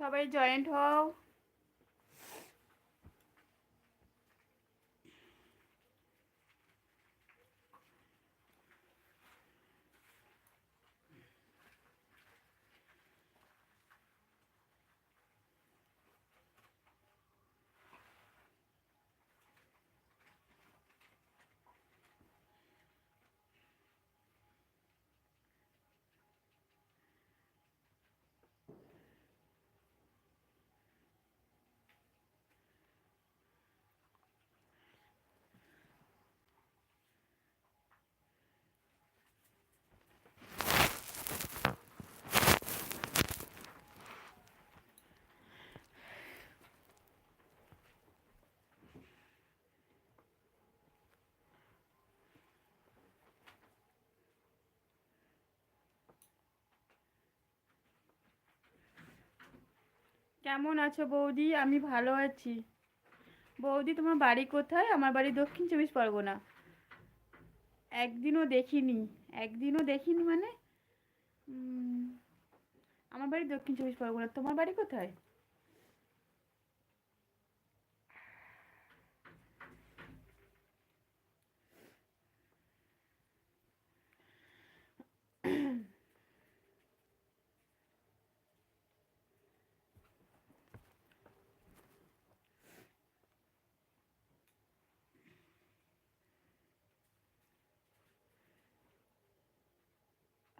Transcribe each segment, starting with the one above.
সবাই জয়েন্ট হও কেমন আছো বৌদি? আমি ভালো আছি। বৌদি, তোমার বাড়ি কোথায়? আমার বাড়ি দক্ষিণ চব্বিশ পরগনা। একদিনও দেখিনি। একদিনও দেখিনি মানে? আমার বাড়ি দক্ষিণ চব্বিশ পরগনা। তোমার বাড়ি কোথায়?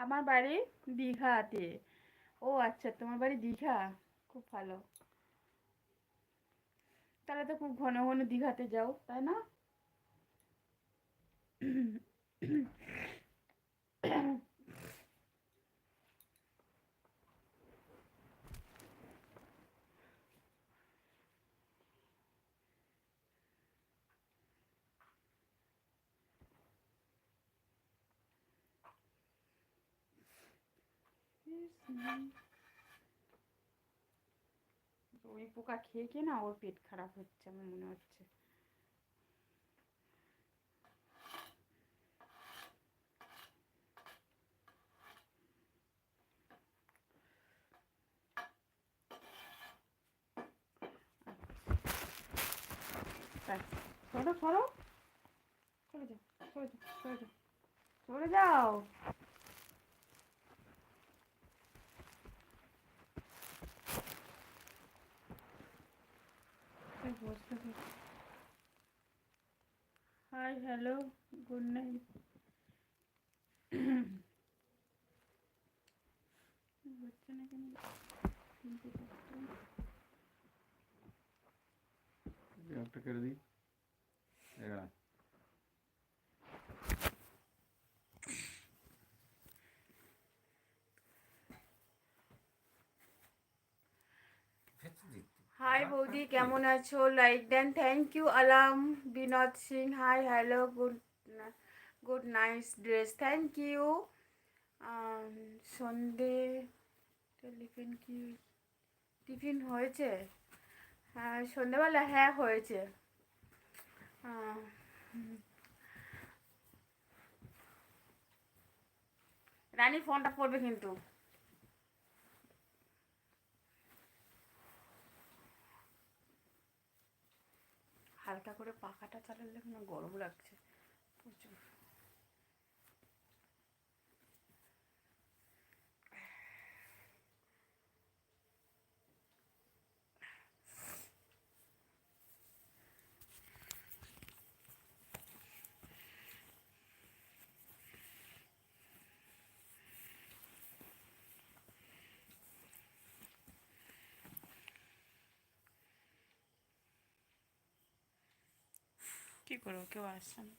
আমার বাড়ি দীঘাতে। ও আচ্ছা তোমার বাড়ি দীঘা? খুব ভালো। তাহলে তো খুব ঘন ঘন দীঘাতে যাও, তাই না? ওই পোকা খেয়ে খেয়ে না ওর পেট খারাপ হচ্ছে আমার মনে হচ্ছে। তাই, সরো সরো। চলে যাও চলে যাও চলে যাও চলে যাও এই বসতে দে। হাই হ্যালো গুড নাইট হচ্ছে না কেন তিনটে চারটে। একটা কেটে দিই এগারো হাই বৌদি কেমন আছো লাইক দেন থ্যাংক ইউ আলাম Binod Singh hi hello good good nice dress thank you সন্ধে টিফিন কি, টিফিন হয়েছে? হ্যাঁ সন্ধেবেলা হ্যাঁ হয়েছে। রানী ফোনটা পড়বে কিন্তু। হালকা করে পাখাটা চালালে গরম লাগছে। কি করব কেউ আসছে না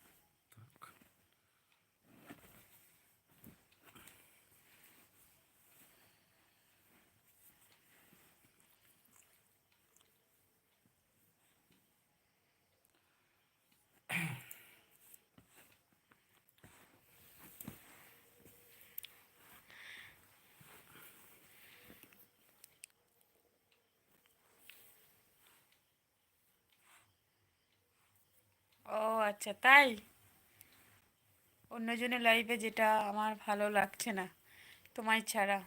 ও আচ্ছা তাই? অন্যজনের লাইফে যেটা আমার ভালো লাগছে না তোমায় ছাড়া।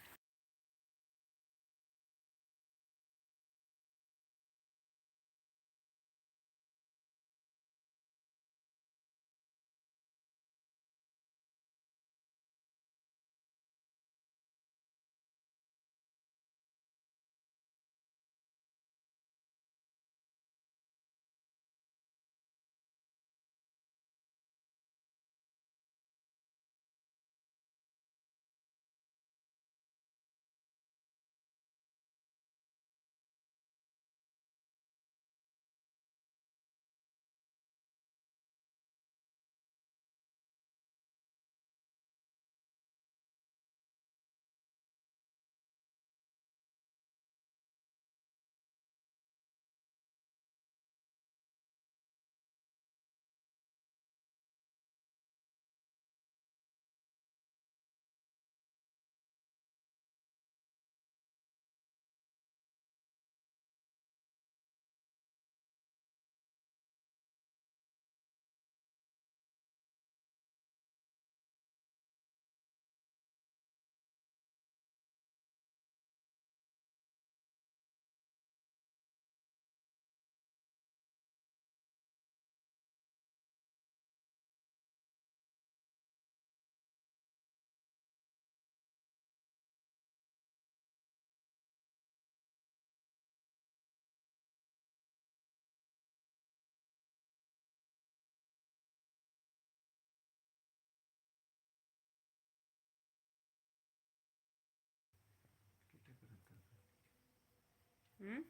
হুম?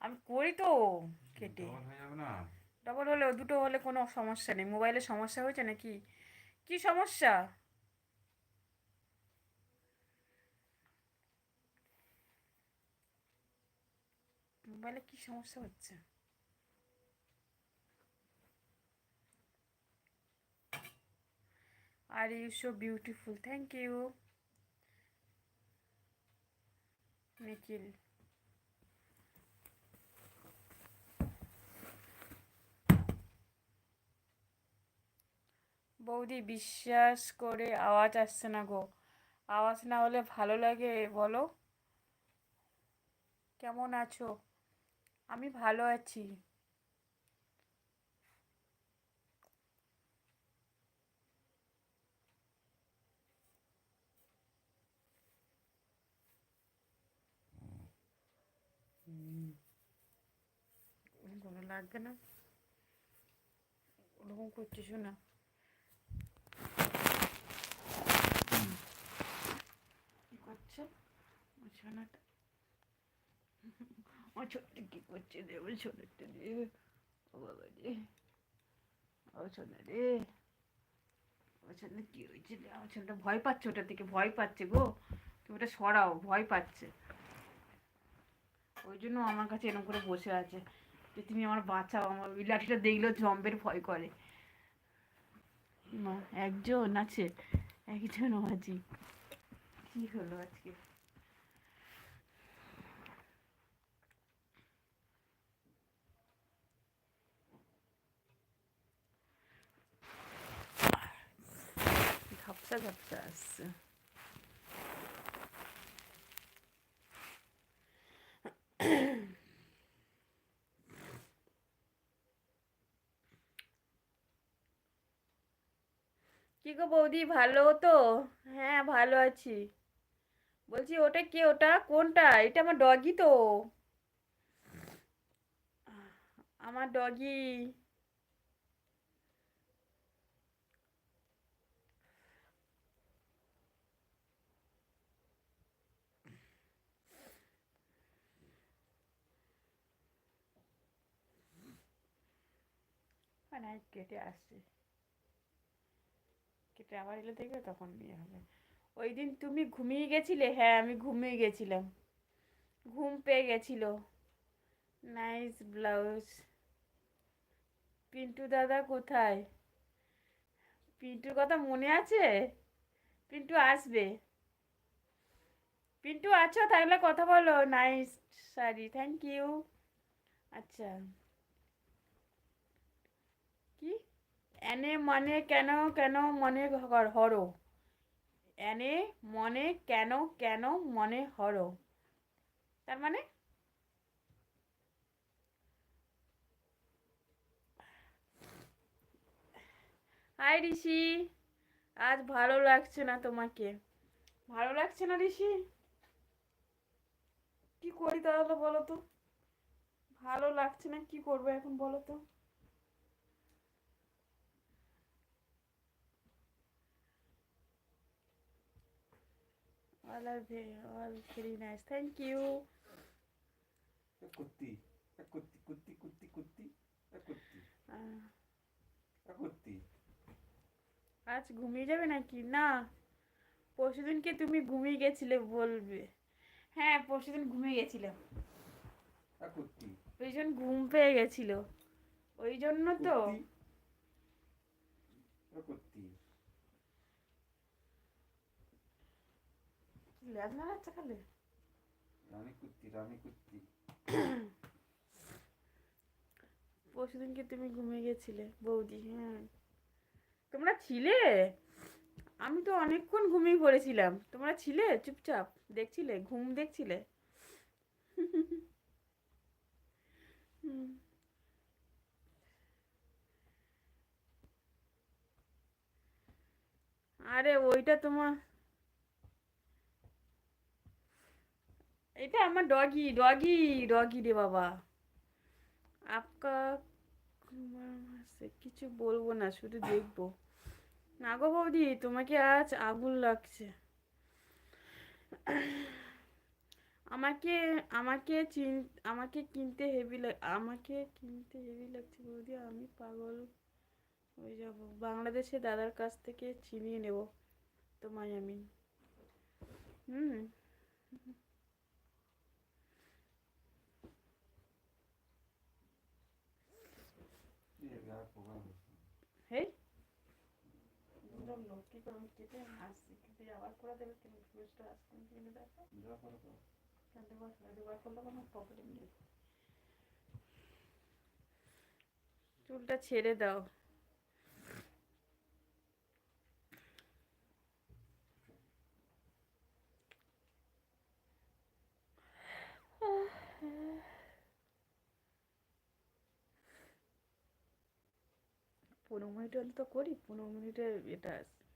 আমি করি তো কেটে। ডবল হলেও দুটো হলে কোনো সমস্যা নেই। মোবাইলে সমস্যা হয়েছে নাকি? কি সমস্যা? মোবাইলে কি সমস্যা হচ্ছে? Are you so beautiful thank you Nikhil বৌদি, বিশ্বাস করে আওয়াজ আসছে না গো। আওয়াজ না হলে ভালো লাগে, বলো। কেমন আছো? আমি ভালো আছি হুম। কোনো লাগবে না। ওরকম করছিস না। কি করছে? রে? রে। ও বাবা রে। রে। কি হয়েছে ভয় পাচ্ছে ওটা থেকে ভয় পাচ্ছে গো। তুমি ওটা সরাও, ভয় পাচ্ছে। ওই জন্য আমার কাছে এরকম করে বসে আছে। যে তুমি আমার বাঁচাও, আমার ওই লাঠিটা দেখলেও জম্বের ভয় করে। মা, একজন আছে, একজন আজি কি হলো আজকে? ঝাপসা ঝাপসা আসছে। গো বৌদি, ভালো তো? হ্যাঁ ভালো আছি। বলছি, ওটা কে ওটা? কোনটা? এটা আমার ডগি তো। আমার ডগি কেটে আসছে। কেটে আবার এলে দেখবে তখন বিয়ে হবে। ওই দিন তুমি ঘুমিয়ে গেছিলে? হ্যাঁ আমি ঘুমিয়ে গেছিলাম। ঘুম পেয়ে গেছিল। নাইস ব্লাউজ পিন্টু দাদা কোথায়? পিন্টুর কথা মনে আছে? পিন্টু আসবে। পিন্টু আচ্ছা তাহলে কথা বলো। নাইস শাড়ি। থ্যাংক ইউ আচ্ছা কি এনে মানে কেন কেন মনে হরো এনে মনে কেন কেন মনে হর। তার মানে? হাই ঋষি, আজ ভালো লাগছে না তোমাকে। ভালো লাগছে না ঋষি? কি করি তাহলে বলো তো? ভালো লাগছে না, কি করব এখন বলো তো? Very all very nice thank you. এ কুত্তি কুত্তি কুত্তি কুত্তি কুত্তি কুত্তি কুত্তি আজ ঘুমিয়ে যাবে নাকি? না। পরশুদিনকে তুমি ঘুমিয়ে গেছিলে বলবে। হ্যাঁ পরশুদিন ঘুমিয়ে গেছিলাম। ওই জন্য ঘুম পেয়ে গেছিল। ওই জন্য তো। না যাচ্ছে খালি রানী কুত্তি রানী পরশুদিনকে তুমি ঘুমিয়ে গেছিলে বৌদি হ্যাঁ। তোমরা ছিলে? আমি তো অনেকক্ষণ ঘুমিয়ে পড়েছিলাম। তোমরা ছিলে? চুপচাপ। দেখছিলে? ঘুম দেখছিলে? হুম। আরে ওইটা তোমার এটা আমার ডগি ডগি ডগি রে বাবা। আপকা কিছু বলব না, শুধু দেখব। না গো বৌদি, তোমাকে আজ আগুন লাগছে। আমাকে আমাকে চিন, আমাকে কিনতে হেভি লাগ আমাকে কিনতে হেভি লাগছে বৌদি, আমি পাগল হয়ে যাব। বাংলাদেশে দাদার কাছ থেকে চিনিয়ে নেব, তোমায় আমি। হুম এ গা পোকা হচ্ছে হেই বললাম লোক কি কেটে কেটে আবার করে দেবে কেন ফুসটা আসতে কিনে দেখো করলে কোনো প্রবলেম নেই চুলটা ছেড়ে দাও পনেরো মিনিট অন্তত করি পনেরো মিনিটের এটা আছে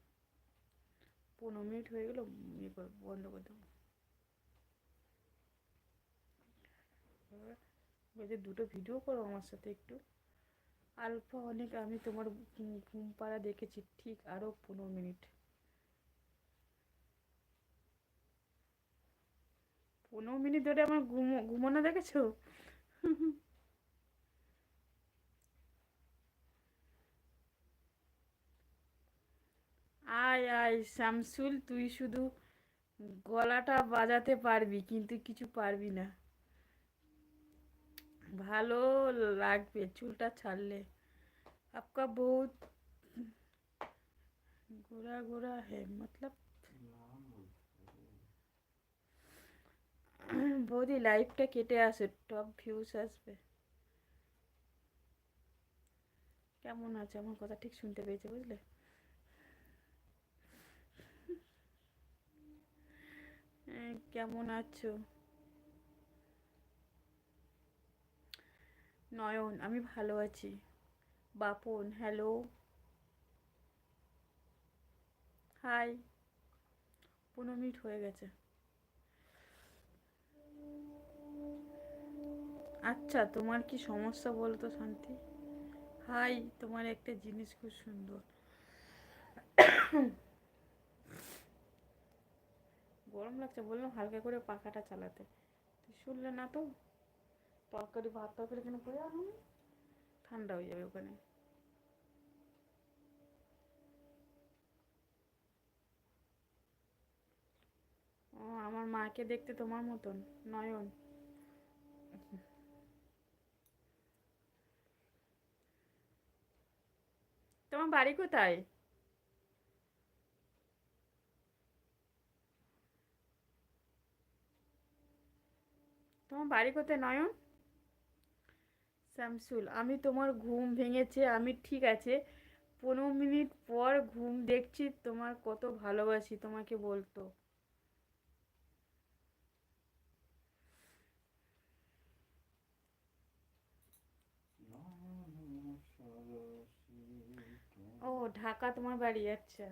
পনেরো মিনিট হয়ে গেলো ইয়ে বন্ধ করে দেবো। বলছে দুটো ভিডিও করো আমার সাথে একটু। আলফা অনেক, আমি তোমার ঘুম ঘুম পাড়া দেখেছি, ঠিক আরও পনেরো মিনিট। পনেরো মিনিট ধরে আমার ঘুমো, ঘুমানো দেখেছ? আয় আয় শামসুল তুই শুধু গলাটা বাজাতে পারবি কিন্তু কিছু পারবি না ভালো লাগবে চুলটা ছাড়লে आपका बहुत गोरा गोरा है मतलब নাম বলতে বৌদি লাইফটা কেটে আসে টপ ভিউজ আসবে কেমন আছে আমার কথা ঠিক শুনতে পেয়েছে বুঝলে কেমন আছো? নয়ন, আমি ভালো আছি। বাপন হ্যালো হাই পনেরো মিনিট হয়ে গেছে। আচ্ছা তোমার কি সমস্যা বলতো শান্তি? হাই তোমার একটা জিনিস খুব সুন্দর। গরম লাগছে, বললাম হালকা করে পাখাটা চালাতে। তুই শুনলে না তো, তরকারি, ভাত, তরকারি কেন করে আনো ঠান্ডা হয়ে যাবে ওখানে। ও, আমার মাকে দেখতে তোমার মতন, নয়ন। তোমার বাড়ি কোথায়? তোমার বাড়ি কোথায় নয়ন শামসুল আমি তোমার ঘুম ভেঙেছে আমি ঠিক আছে পনেরো মিনিট পর ঘুম দেখছি তোমার কত ভালোবাসি তোমাকে বলতো ও ঢাকা তোমার বাড়ি আচ্ছা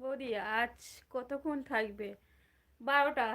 বৌদি আজ কতক্ষণ থাকবে? বারোটা।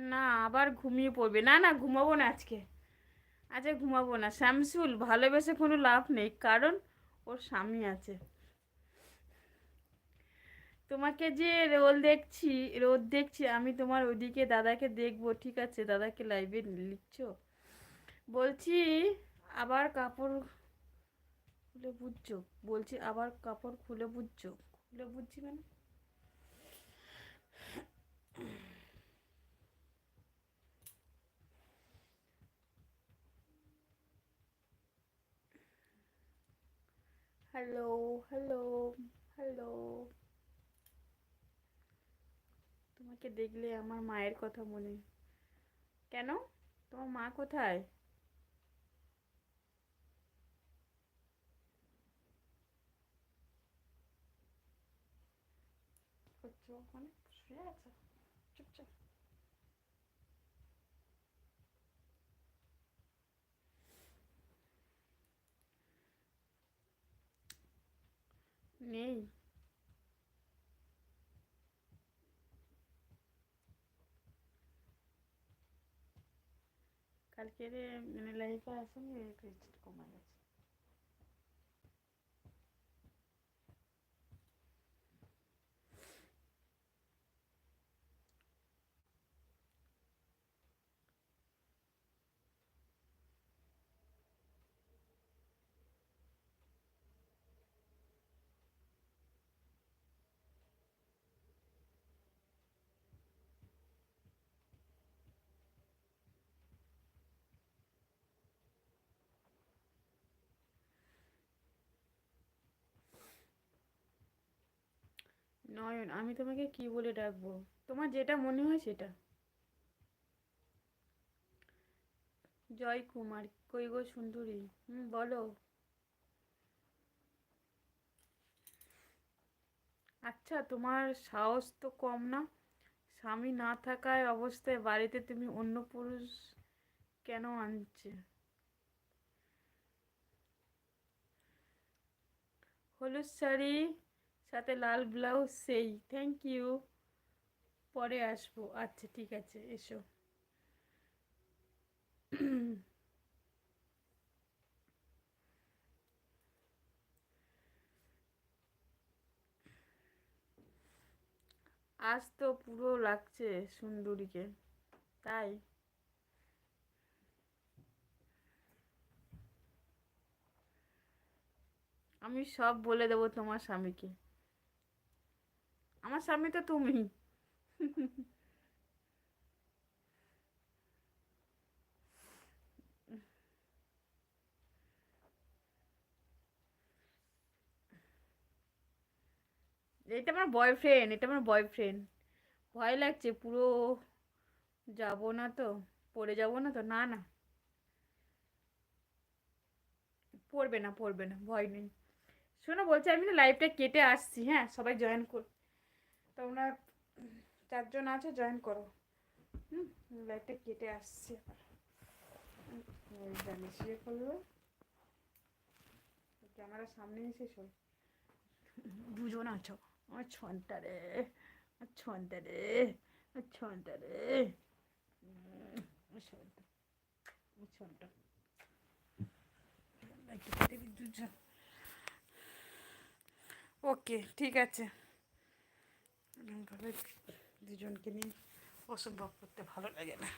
না, আবার ঘুমিয়ে পড়বে। না না, ঘুমাবো না আজকে। আজকে ঘুমাবো না। শামসুল, ভালোবেসে কোনো লাভ নেই, কারণ ওর স্বামী আছে। তোমাকে যে রোল দেখছি, রোদ দেখছি, আমি তোমার ওদিকে দাদাকে দেখব। ঠিক আছে, দাদাকে লাইভে লিখছো? বলছি, আবার কাপড় খুলে বুঝছ? বলছি, আবার কাপড় খুলে বুঝছ? খুলে বুঝছি মানে? হ্যালো হ্যালো হ্যালো তোমাকে দেখলে আমার মায়ের কথা মনে। কেন? তোমার মা কোথায়? করছ ওখানে শুয়ে আছো। চুপচাপ। নেই কালকে মানে লাইফে আসেনি রিচার্জ কমে গেছে নয়ন, আমি তোমাকে কি বলে ডাকবো? তোমার যেটা মনে হয় সেটা। জয় কুমার কই গো সুন্দরী? হুম, বলো। আচ্ছা তোমার সাহস তো কম না। স্বামী না থাকায় অবস্থায় বাড়িতে তুমি অন্য পুরুষ কেন আনছে? হলুদ শাড়ি সাথে লাল ব্লাউজ সেই থ্যাংক ইউ পরে আসব। আচ্ছা ঠিক আছে, এসো। আজ তো পুরো লাগছে সুন্দরীকে, তাই? আমি সব বলে দেবো তোমার স্বামীকে। আমার স্বামী তো তুমি। এটা আমার বয়ফ্রেন্ড এটা আমার বয়ফ্রেন্ড ভয় লাগছে, পুরো যাব না তো, পড়ে যাব না তো, না না। পড়বে না পড়বে না, ভয় নেই। শোনো, বলছি আমি না লাইভটা কেটে আসছি হ্যাঁ সবাই জয়েন কর তোমরা চারজন আছে জয়েন করো। হুম লাইভটা কেটে আসছি জানিস ইয়ে করল ক্যামেরার সামনে এসে শোন। দুজন আছো আমার ছনটা রে আমার ছনটা রে ছনটা রে। ছনটা ছনটা। একটু ওকে ঠিক আছে। এরকমভাবে দুজনকে নিয়ে অসম্ভব করতে ভালো লাগে না।